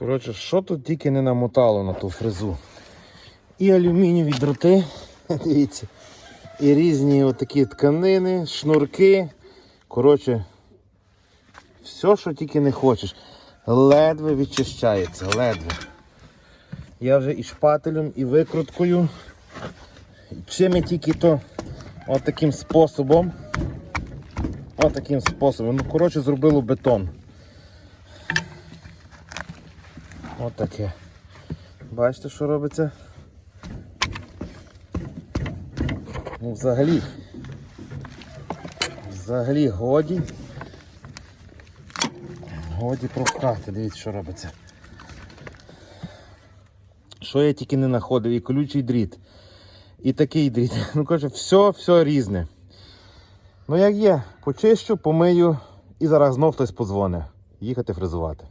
Коротше, що тут тільки не намотало на ту фрезу. І алюмінієві дроти, дивіться, і різні отакі тканини, шнурки. Коротше, все, що тільки не хочеш. Ледве відчищається, ледве. Я вже і шпателем, і викруткою. Чим я тільки то от таким способом. От таким способом. Ну, коротше, зробило бетон. От таке. Бачите, що робиться? Ну, взагалі. Взагалі годі. Годі прохати, дивіться, що робиться. Що я тільки не знаходив, і колючий дріт, і такий дріт. Ну, каже, все, все різне. Ну, як є, почищу, помию і зараз знов хтось подзвоне. Їхати фрезувати.